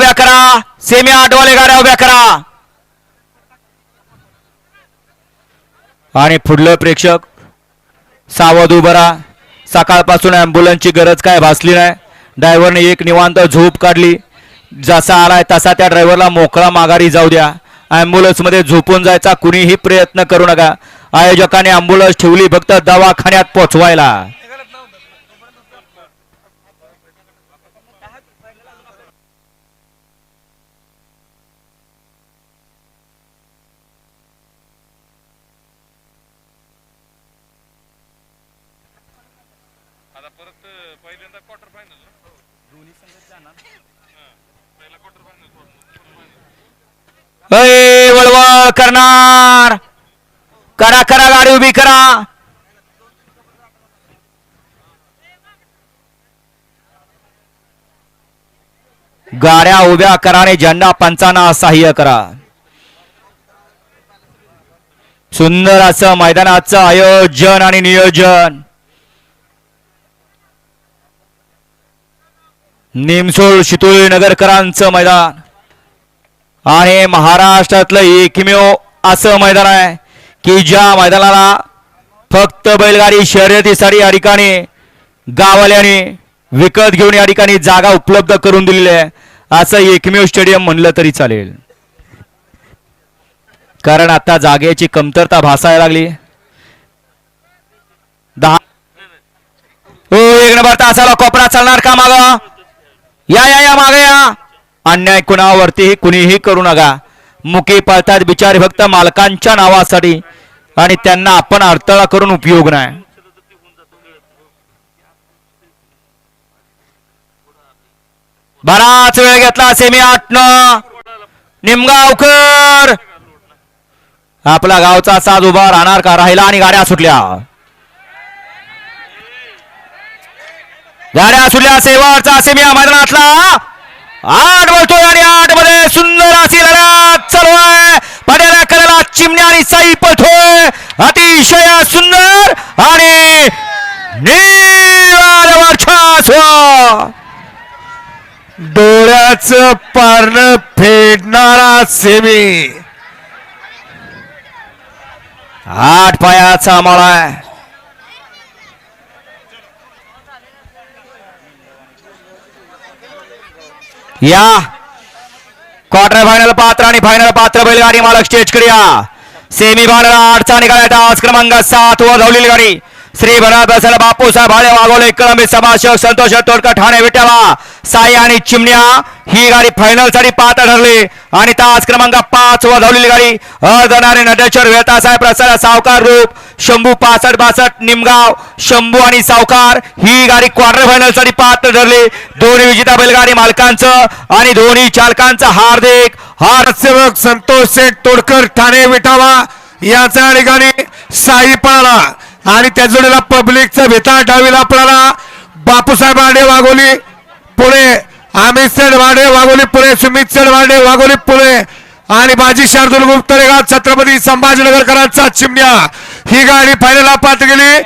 उभ्या करा. सेमी आठवाले गाड्या उभ्या करा. आणि पुढलं प्रेक्षक सावध उभं सकाळपासून अँब्युलन्सची गरज काय? भासली नाही. ड्रायव्हरने एक निवांत झोप काढली. जसा आलाय तसा त्या ड्रायव्हरला मोकळा माघारी जाऊ द्या. ॲम्ब्युलन्समध्ये झोपून जायचा कुणीही प्रयत्न करू नका. आयोजकाने अँब्युलन्स ठेवली फक्त दवाखान्यात पोचवायला आता परत पहिल्यांदा क्वार्टर फायनल ना दोन्ही पहिला क्वार्टर फायनल अय वळवळ करणार. करा करा गाडी उभी करा. गाड्या उभ्या करा आणि झेंडा पंचांना सहाय्य करा. सुंदर असं मैदानाचं आयोजन आणि नियोजन. निमसोळ शितोळी नगरकरांचं मैदान. आणि महाराष्ट्रातलं एकमेव असं मैदान आहे की ज्या मैदानाला फक्त बैलगाडी शर्यतीसाठी या ठिकाणी गावाल्याने विकत घेऊन या ठिकाणी जागा उपलब्ध करून दिलेली आहे असं एकमेव स्टेडियम म्हणलं तरी चालेल. कारण आता जागेची कमतरता भासायला लागली. दहा हो एक नंबर तासाला कोपरा चालणार का मागा? या या या मागे या. अन्याय कुणावरतीही कुणीही करू नका. मुकी पळतात बिचारे फक्त मालकांच्या नावासाठी. आणि त्यांना आपण अडथळा करून उपयोग नाही. बराच वेळ घेतला सेमी आटनं. निमगावकर. आपला गावचा साज उभा राहणार का? राहिला आणि गाड्या सुटल्या. गाड्या सुटल्या शेवटचा सेमी मैदानातला. आठ बोलतोय आणि आठमध्ये सुंदर अशी लढत चालू आहे. पड्याला करायला चिमण्या आणि साई पळतोय. अतिशय सुंदर आणि डोळ्याच पारण फेडणारा सेमी. आठ पायाचा माळा या. क्वार्टर फायनल पात्र आणि फायनल पात्र बैलगाडी मालक स्टेजकडे या. सेमी फायनल आठचा निघाला आज क्रमांक सात वर धावलेली गाडी. श्री भरत बापू बापूसाहेब भाडे वागवले कळंबी समाजसेवक संतोष तोडकर ठाणे विट्याला. साई आणि चिमण्या ही गाडी फायनलसाठी पात्र ठरली. आणि तास क्रमांक पाच वर धावलेली गाडी. अर्धनारी नटेश्वर वेतासाहेब प्रसाद सावकार रूप शंभू पासष्ट बासष्ट निमगाव शंभू आणि सावकार ही गाडी क्वार्टर फायनलसाठी पात्र ठरली. दोन्ही विजेता बैलगाडी मालकांचं आणि दोन्ही चालकांचं हार्दिक हार संतोष शेठ तोडकर ठाणे विठावा याचा ठिकाणी साई पळाला. आणि त्या जोडीला पब्लिकचा भेता डावीला पळाला. बापूसाहेब वाडे वाघोली पुणे अमित सेड वाडे वाघोली पुणे सुमित सेड वाडे वाघोली पुणे आणि बाजी शार्दुल गुप्तरेगा छत्रपती संभाजीनगरकरांचा चिमण्या. ही गाडी फायनल पात्र गेली